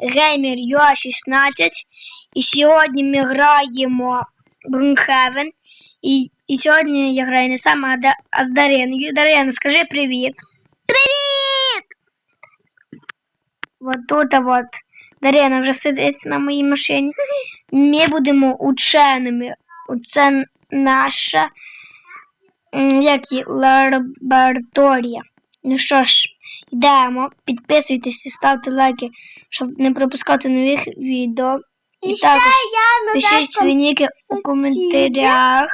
Gamer UA 16. І сьогодні ми граємо Брунхевен. І, і сьогодні я граю не сама, а, Да- а з Дариною. Дарина, скажи привіт. Привіт! Вот тут а вот Дарина вже сидить на моїй машині. Ми будемо ученими. Це наша як її, лабораторія. Ну що ж, йдемо. Підписуйтесь і ставте лайки, щоб не пропускати нових відео. І, також я пишіть свої ніки у коментарях.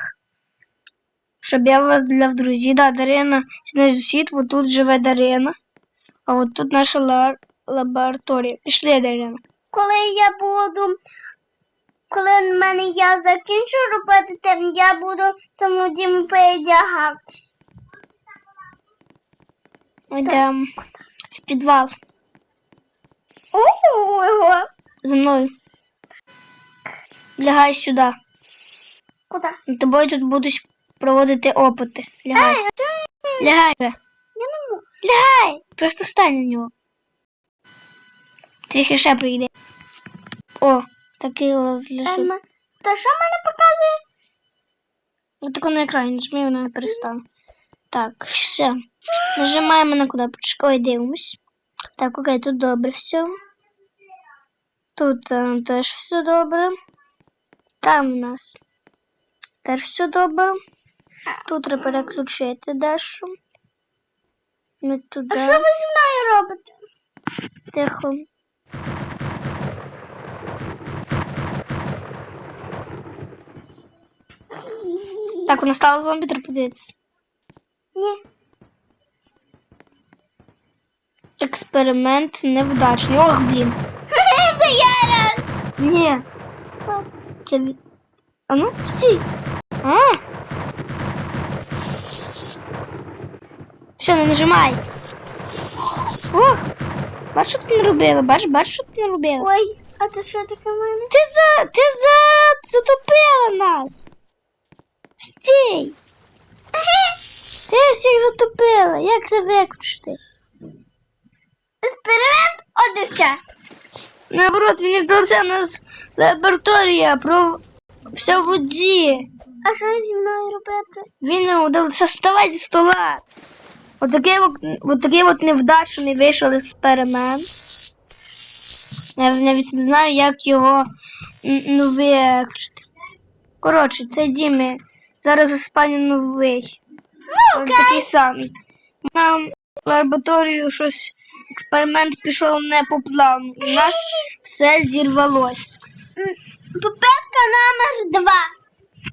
Щоб я вас для в друзі. Да, Дарина, наш сусід, от тут живе Дарина. А от тут наша ла- лабораторія. Пішли, Дарина. Коли я буду, коли в мене я закінчу робити, я буду самодім передягатись. Йдемо в підвал. Ого. За мною. Лягай сюди. Куди? Тобою тут будуть проводити опити. Лягай. Лягай. я не можу. Лягай. Просто встань на нього. Трохи ще прийде. О, такий лежить. Ем, то що мене показує? Ось тако на екрані нажми, вона перестане. Так, все. Нажимаємо на кнопочку. Ой, дивимось. Так, окей, тут добре все. Тут е, теж все добре. Там у нас теж все добре. Тут треба переключити дещо. Ми туди. А що ви зі мною робите? Тихо. Так, вона стала зомбі, треба подивитися. Ні. Експеримент невдачний. Ох, блін. Це я раз. Ні. Це від... А ну, стій. А. Все, не нажимай. Ох. Бачиш, що ти не робила? Бачиш, бачиш, що ти не робила? Ой, а це що таке в мене? Ти за... Ти за... затопила нас. Стій. Ти всіх затопила. Як це виключити? Експеримент одився. Наоборот, він не вдався у нас лабораторія про все воді. А що зі мною робити? Він не вдався вставай зі стола. Отакий от, от от невдачний вийшов експеримент. Я навіть не знаю, як його ну, виключити. Коротше, це Дімі. Зараз у спальні новий. Він Такий самий. Нам в лабораторію щось експеримент пішов не по плану. У нас все зірвалось. Попитка номер два.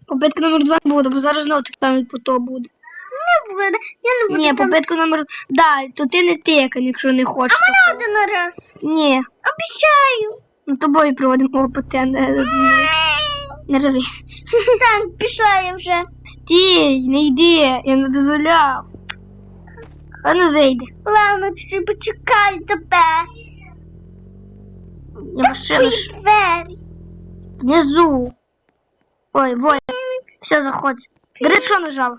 Попитка номер два не буде, бо зараз знову так само по то буде. Не буде. Я не буду Ні, там. попитку номер. Да, то ти не тикай, якщо не хочеш. А мене один раз. Ні, Обіцяю. ми тобою проводимо опити, а не не- рви. Так, пішла я вже. Стій, не йди, я не дозволяв. А ну вийди. Ладно, чуть почекай тебе. Я машину ж двері. внизу. Ой, Воя. Все, заходь. Дарина, що нажала?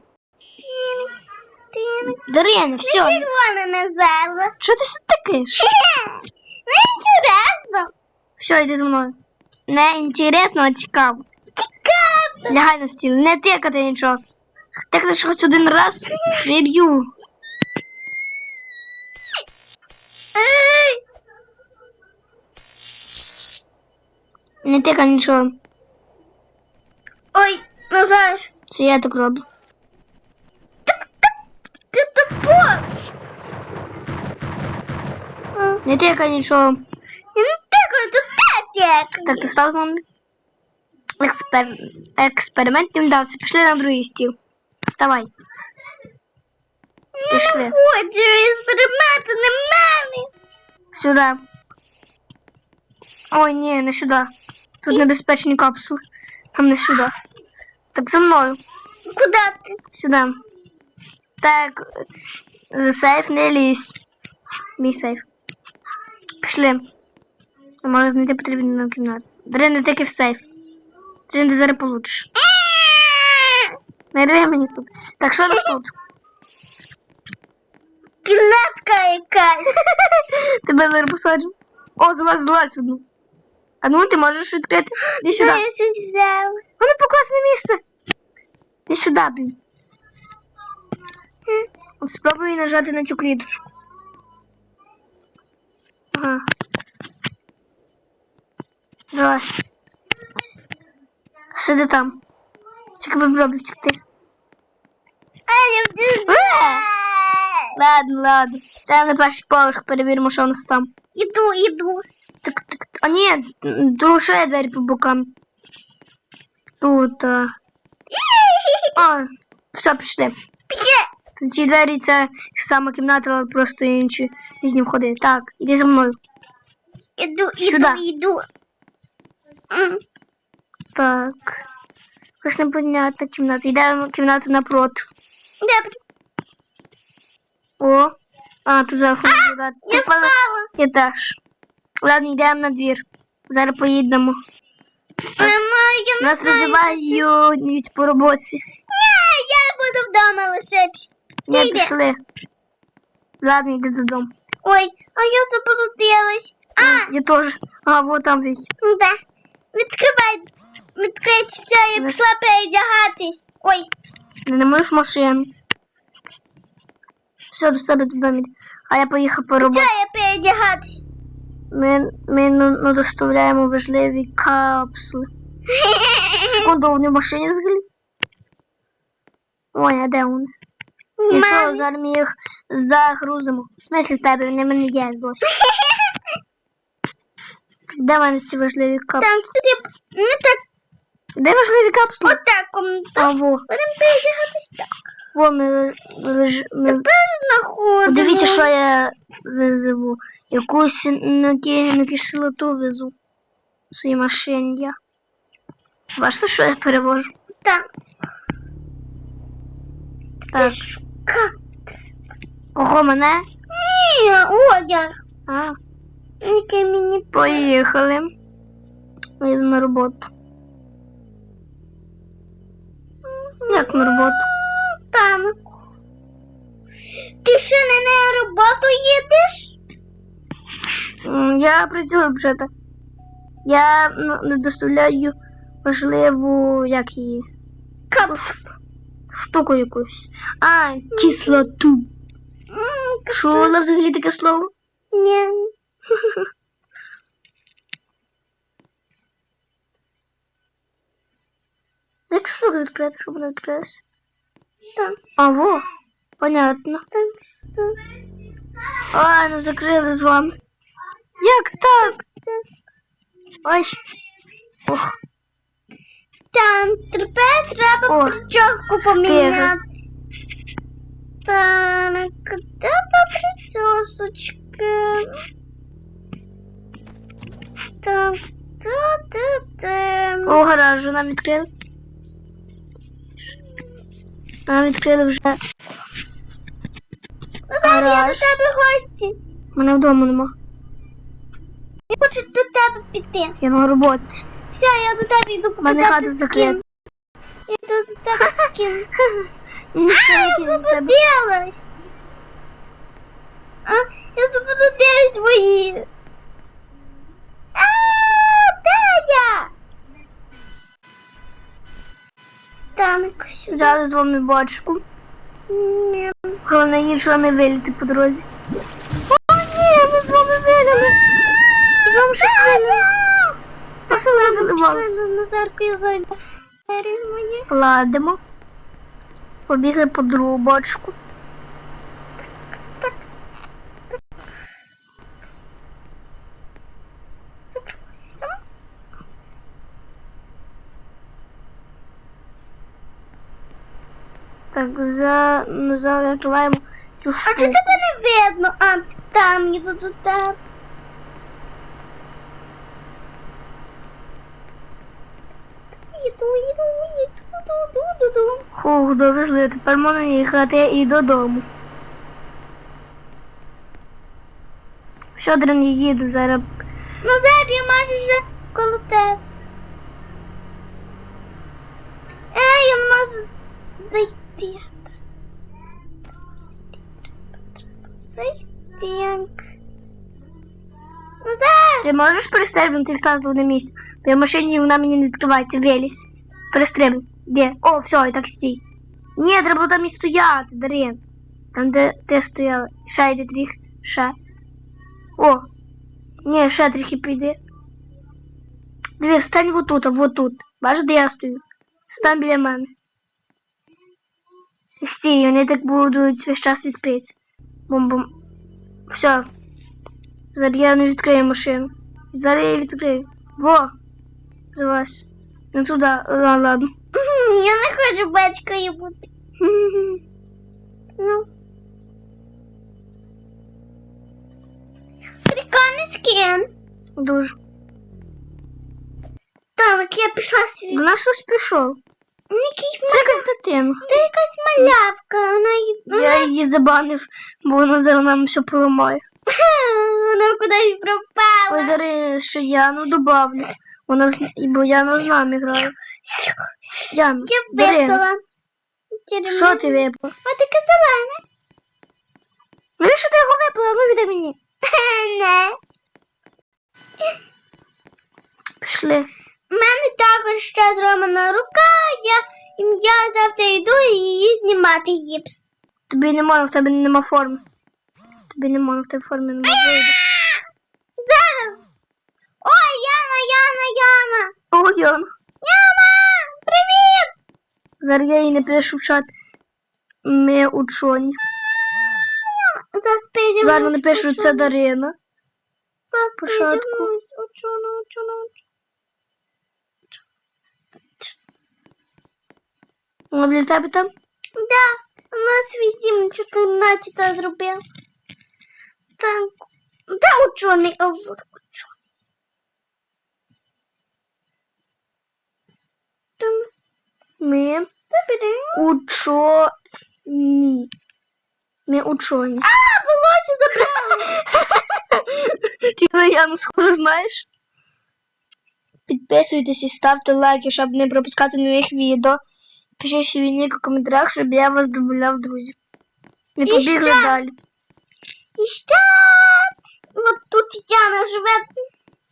Дарина, все. червона назала. Що ти все тикаєш? Не інтересно. Все, йди зі мною. Не інтересно, а цікаво. Лягай на стіл, не тикати нічого. Тикнеш хоч один раз, приб'ю. Не тикай нічого. Ой, Назар, Це я так роблю. ти тупо. Не тикай нічого. Не тикаю, то те. Так, ти став зомбі? Експер... Експеримент не вдався. Пішли на другий стіл. Вставай. Пішли. Хочу експерименти на мене. Сюди. Ой, ні, не сюди. Тут небезпечні капсули. Там не сюди. Так, за мною. Куди ти? Сюди. Так, сейф не лізь. Мій сейф. Пішли. Може знайти потрібну кімнату. Дарин, не тільки в сейф. Ти зараз получиш. Не рви мені тут. Так, що нас тут? Кімнатка якась. Тебе зараз посаджу. О, залазь, залазь одну. А ну ти можеш відкрити? Іди сюди. Я щось взяла. Воно покласне місце. Іди сюди, блін. От Спробуй нажати на цю кліточку. Ага. Залазь. Сиди там. Тільки попробуй втекти. А я вдю. Ладно, ладно. Це на перший поверх перевіримо, що у нас там. Іду, іду. Так, так. А ні, тут ще є двері по бокам. Тут. А, а все, пішли. П'є. Ці двері це сама кімната, але просто інші різні входи. Так, іди за мною. Іду, іду, Сюда. іду. Так. Якась непонятна кімната. Йдемо в кімнату напроти. Добре. О. А, тут зараз вода. Я впала. Я теж. Ладно, йдемо на двір. Зараз поїдемо. Нас визивають по роботі. Ні, я буду вдома лишитись. Ні, пішли. Ладно, йди додому. Ой, а я заблудилась. А, Я теж. А, вот там вихід. да. Відкривай. Відкрийся, я Ну, пішла передягатись. Ой, Не, можеш машин. Все, до себе додому. А я поїхав по роботі. що я передягатись? Ми, ми ну, ну, доставляємо важливі капсули. Секунду, вони в машині взагалі? Ой, а де вони? Нічого, Мамі. зараз ми їх загрузимо. В смислі в тебе, вони мене є досі. Де в мене ці важливі капсули? Там ну так, Де важливі капсули? отак, А, так. во, Будемо передягатись так. во ми, леж- ми... Тепер знаходимо. Подивіться, що я везу. Якусь накинену кислоту везу. В своїй машині я. Бачите, що я перевожу? Так. Так. Кого мене? Ні, одяг. А, Який мені поїхали. Ми на роботу. Як на роботу? там. Ти ще не на роботу їдеш? Я працюю вже так. Я ну, не доставляю важливу, як її, Кап. штуку якусь. А, кислоту. Чула взагалі таке слово? Ні. Як штуку відкрити, щоб вона відкрилась? Так, А, во, понятно. так, так. А, ну закрили з вами. Як так? Це. Ой. Ох, Там тепер треба О, прическу встигли. поміняти. Так, де та причесочка? Так, та, та, та. у гаражу нам відкрили. Нам відкрили вже. Ну, я до тебе гості. Мене вдома нема. Я хочу до тебе піти. Я на роботі. Все, я до тебе йду У мене хата закрита. Я йду до тебе з ким. А, я. А, я заблудилась свої. А, де я? Якось. Взяли з вами бачку. Ні. Головне нічого не виліти по дорозі. О, ні, ми з вами вилили. З вами щось вилили. Просто не виливалося. Назарку я зайду. Двері мої. Кладемо. Побігли по другу бочку. Так, за... ну, закриваємо цю А штуку. чи тебе не видно? А, там їду. Іду, іду, іду, іду, іду, іду. Хух, довезли, тепер можна їхати і додому. Що, дрен, їду зараз. Назад я майже вже коло тебе. Зайти. Назар! Ти можеш перестрибнути і встати на місці? Бо я в машині і вона мені не відкривається, вилізь. Перестрибни. Де? О, все, і так стій. Ні, треба було там і стояти, Дарин. Там, де ти стояла. Ще йде тріх. Ще. О. Ні, ще трохи піди. Диви, встань вот тут, вот тут. Бачиш, де я стою? Стань біля мене. І Стій, вони так будуть весь час відкриті. Бум-бум. Все. Зараз я не відкрию машину. Зараз я її відкрию. Во! Залазь. Не туди. Ладно, ладно. Мгм, Я не хочу батькою бути. Ну. Прикольний скін. Дуже. Так, я пішла свій. До нас хтось прийшов. Якийсь Це якась дитина. Це якась малявка. Вона, вона, Я її забанив, бо вона зараз нам все поламає. вона кудись Ой, зараз ще Яну добавлю. Вона з... бо Яна з нами грає. Яна, Я випила. що ти випила? А ти казала, Ну і що ти його випила? Ну віддай мені. не? Пішли. У мене також ще зламана рука, я, я завтра йду і її знімати гіпс. Тобі не можна, в тебе нема форми. Тобі не можна, в тебе форми нема вийде. Зараз. Ой, Яна, Яна, Яна. О, Яна. Яна, привіт! Зараз я їй напишу в чат. Ми учені. Зараз підемо. Зараз напишу, це Дарина. Зараз підемо. Учена, учена, учена. Біля тебе там? Да, у нас візім 14 зробив. Так, де учений? А вот учений. Там, Ми учені. Ми учені. А, волосся забрали. Ти Яну схоже знаєш? Підписуйтесь і ставте лайки, щоб не пропускати нових відео. Пишіть свій нік у коментарях, щоб я вас додавав друзів. Не І побігли ще. далі. І ще. Вот тут Яна живе.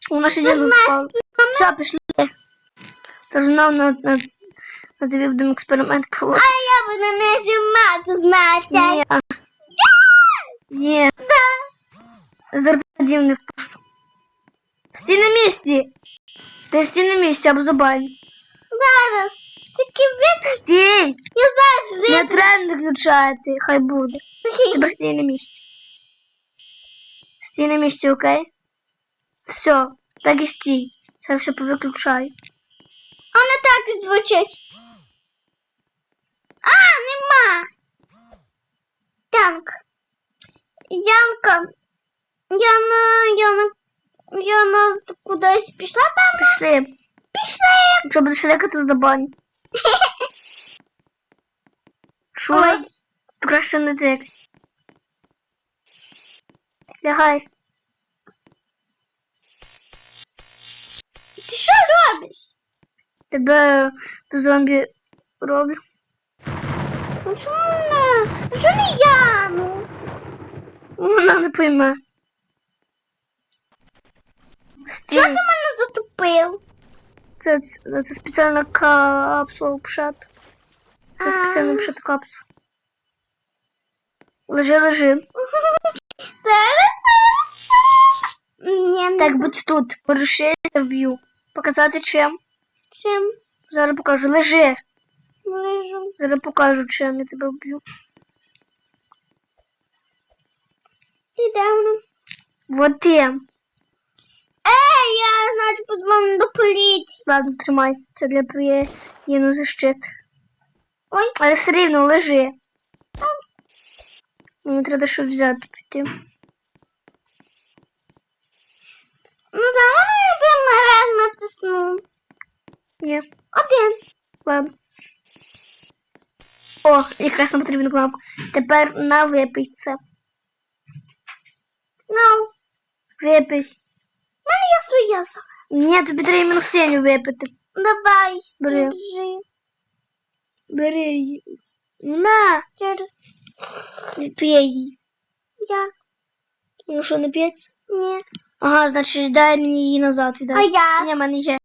Вона ще діло спала. Все, пішли. Тож знову на, на, на тобі будемо експеримент А проводити. я буду нажимати, значить. Ні. Ні. Зараз дім не впущу. Стій на місці. Ти стій на місці або забань. Зараз. Тільки вик... Стій! Я зараз Не вик... треба виключати, хай буде. Тепер стій на місці. Стій на місці, окей? Все, так і стій. Зараз все повиключаю. А не так і звучить. А, нема. Так. Янка. Яна, Яна, Яна кудись пішла, певно? Пішли. Пішли. Якщо будеш лякати, забань. То краще не тик. Лягай. Ти що робиш? Тебе зомбі роблю. Ну що не? Ну не Яну? Вона не пойме. Що ти мене затупив? Це, це, це спеціальна капсула пшет. Це А. спеціальна пшет капсула. Лежи, лежи. Так, будь тут. Порушися, вб'ю. Показати чим? чим Зараз покажу. Лежи. лежу. Зараз покажу, чим я тебе вб'ю. Ідемо. Вот тим. Ей, я, значить, позвоню до поліції. Ладно, тримай. Це для твоєї єну защит. Ой. Але все рівно лежи. Мені треба щось взяти піти. Ну, давай я один раз натисну. Ні. Один. Ладно. О, якраз нам потрібна кнопка. Тепер на випий це. Ну, Випий. в мене є своя сама. Ні, тобі треба іменно синю випити. Давай. Бери. Держи. Бери її. На, Держи. п'є її. Я. Ну що, не п'ється? Ні. Ага, значить, дай мені її назад А віддай. я? Ні, в мене є.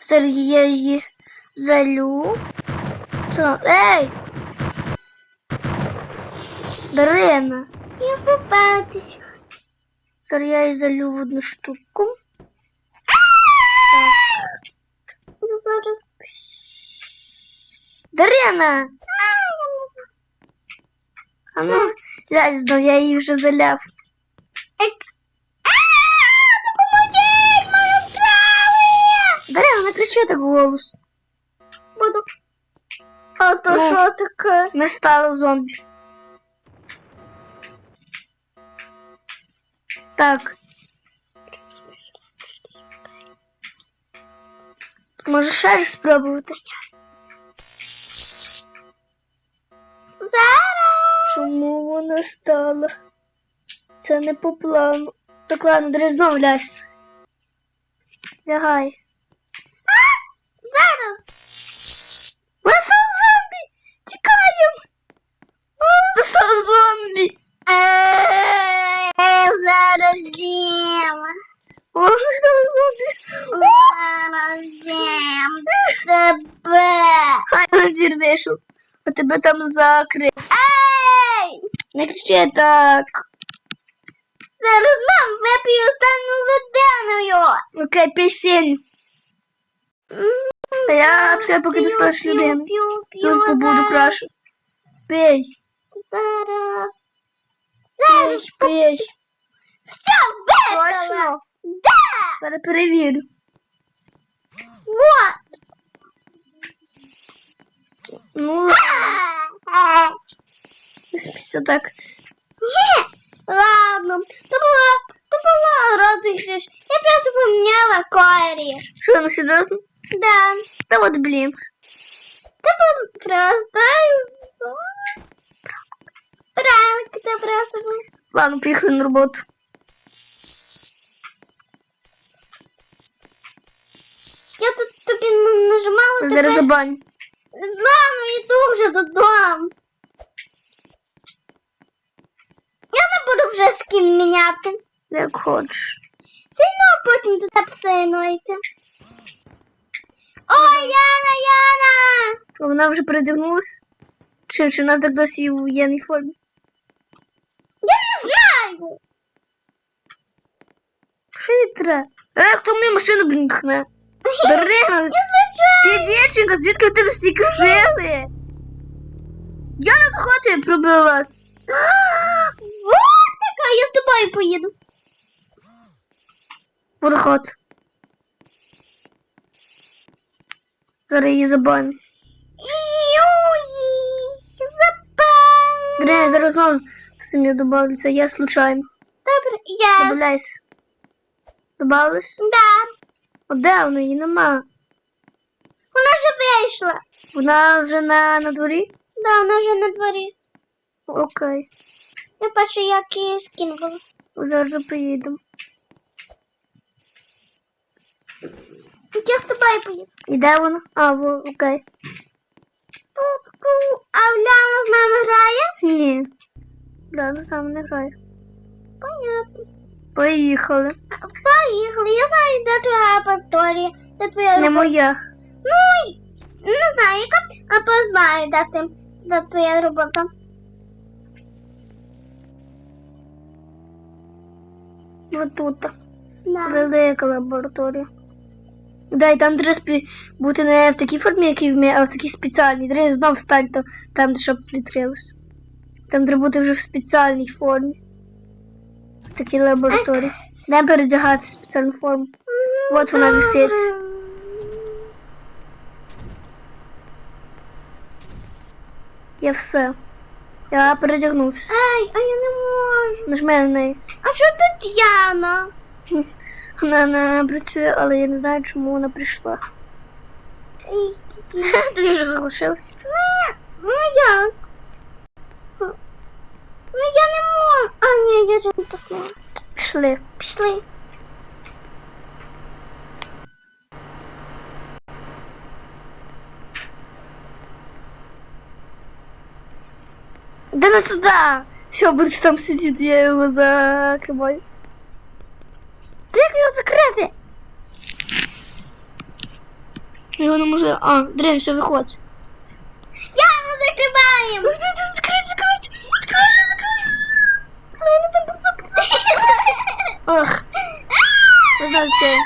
Зараз я її залю. Що? Ей! Дарина. Я попатись. Зараз я її залю в одну штуку. Ну, зараз. Дарина! А ну, глянь знов, я її вже заляв. Ек. А, Допоможіть, мою вкрали! Дарина, не кричи так голос. Буду. А то Ну. що таке? Ми стали зомбі. Так. Може ще раз спробувати? Зараз. Чому вона стала? Це не по плану. Так ладно, дрі лязь. Лягай. Зараз. Ми стали зомбі! Тікаємо! Ми стали зомбі! Е, Зараз зім. О, ми стали зомбі! Зараз зім. Тебе. Хай надір вийшов. А тебе там закрив. Ей! Не кричи так. Зараз нам вип'ю стану людиною. Окей, пісень. Я чекай, поки ти. П'ю, п'ю, Тут побуду краще. Пей. Зараз. Пей, Зараз. пей. Все, випила. Точно? Да. Зараз перевірю. Вот. Ну, ладно. Не смійся так. Ні. Ладно, то була, то була розіграш. Я просто поміняла колір. Що, ну серйозно? Да. Та от, блін. Це був просто... Пранк, це просто був. Ладно, поїхали на роботу. Я тут тобі н- нажимала. Зараз тепер- забань. Ладно, йду вже додому. буду вже скін міняти. Як хочеш. Сильно а потім туди псинуйте. Ой, Яна, Яна! Вона вже передягнулась? Чи, чи вона так досі в воєнній формі? Я не знаю. Що їй треба? Е, хто мені машину, блін, кхне? Дарина, Я звичайно. ти дівчинка, звідки в тебе стільки сили? Я на хоти пробилась. Така, я з тобою поїду. Водоход. Зараз її забаню. Юй, запам. Зараз знову в сім'ю добавлюся, я случайно. Добре, я. Добавляйся. Добавилась? Да. О, де вона? Її нема. Вона вже вийшла. Вона вже на, на дворі? Да, вона вже на дворі. Окей. Я бачу, як її скинула. Зараз же поїдемо. Я з тобою поїду. І де вона? А, во, окей. Ку-ку. А Уляна з нами грає? Ні. Да, з нами не грає. Понятно. Поїхали. Поїхали. Я знаю, де твоя лабораторія, де твоя Не робота. моя. Ну, не знаю, яка, а познаю, де ти, де твоя робота. Вот тут. Велика лабораторія. Да, і там треба спі... бути не в такій формі, як і в мене, а в такій спеціальній. Треба знов стати там, там, щоб не требувалося. Там треба бути вже в спеціальній формі. В такій лабораторії. Не передягати спеціальну форму. От вона висить. Я все. Я передягнувся. Ай, а я не можу. Нажми на неї. А що тут Яна? Вона не працює, але я не знаю, чому вона прийшла. Ти вже залишився. Ну, як? Ну я не можу. А, ні, я вже не поснула. Пішли. Пішли. Да на туда! Все, будешь там сидеть, я его закрываю. Ты его закрыли? И он уже... А, дрянь, все, выходит. Я его закрываю! Ну, закрой, закрой! Закрой, закрой! Она там поцепится! Ох! Пожалуйста. успею.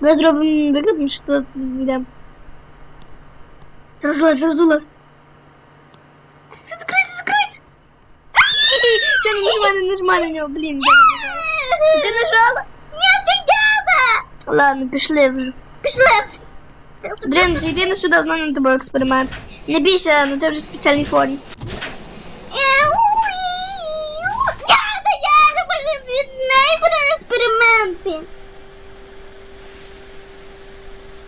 Ми зробимо виклик, що тут йдемо. Розлазь, розлазь. Ладно, пішли вже. Пішли. Дрен, йди на сюди, з мене на тобою експеримент. Не бійся, на тебе вже спеціальній неї буде експерименти.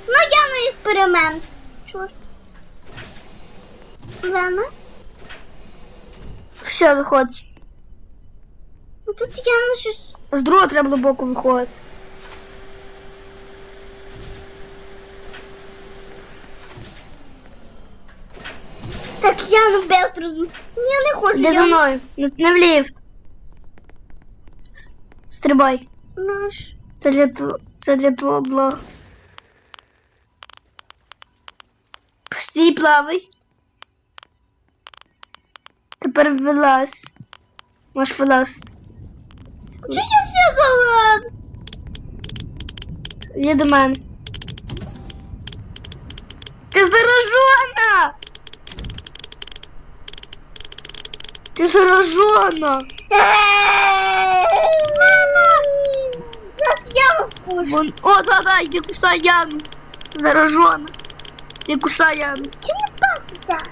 Ну, я на експеримент. Чорт. Лена? Все, виходь. Ну тут я на щось. З другого треба боку виходити. Так я на бест розум. Я не хочу. Я за мною. Не не в ліфт. Стрибай. Наш. Це для тв... це для твого блога. Стій, плавай. Тепер вилазь. Можеш вилазь. Чого я все залад? Є до мене. Ти заражена! Ти заражена! Вон... О, да, да, йди кусай Яну. Заражена. Ти кусай Яну. Не пастися?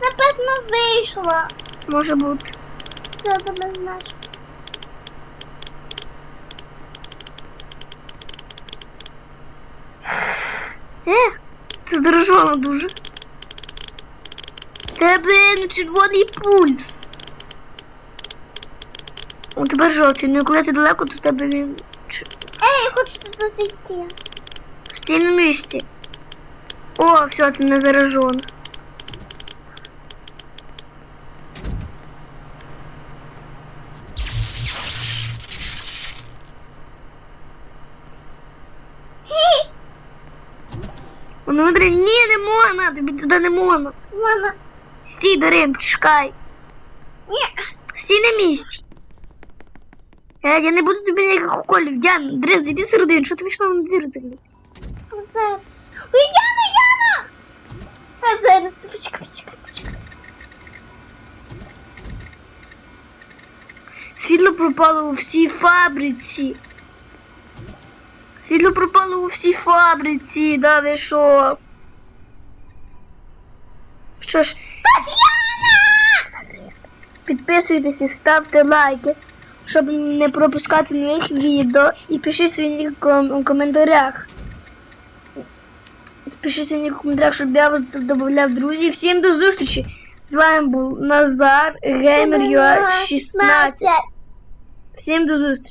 Напевно, вийшла. Може бути. Це тебе знаєш. Е, ти заражена дуже. Тебе ну, червоний пульс. У тебе жовтий, ну коли ти далеко, то в тебе він Ей, я хочу тут засісти. стій на місці. О, все, ти не заражена. Хі, Воно Андрій, ні, не можна, тобі туди не можна. мама. Стій, Дарин, чекай. Ні. Стій на місці. Е, я не буду тобі ніяких уколів. Діан, Дрез, іди всередину, що ти вийшла на двір взагалі? Ой, Яна, Яна! А зараз, почекай, почекай, почекай. Світло пропало у всій фабриці. Світло пропало у всій фабриці, да ви що? Що ж, підписуйтесь і ставте лайки, щоб не пропускати нових відео. І пиши свої ком- коментарях. Пиши свої в коментарях, щоб я вас додавав друзі. Всім до зустрічі! З вами був Назар Геймер 16. Всім до зустрічі!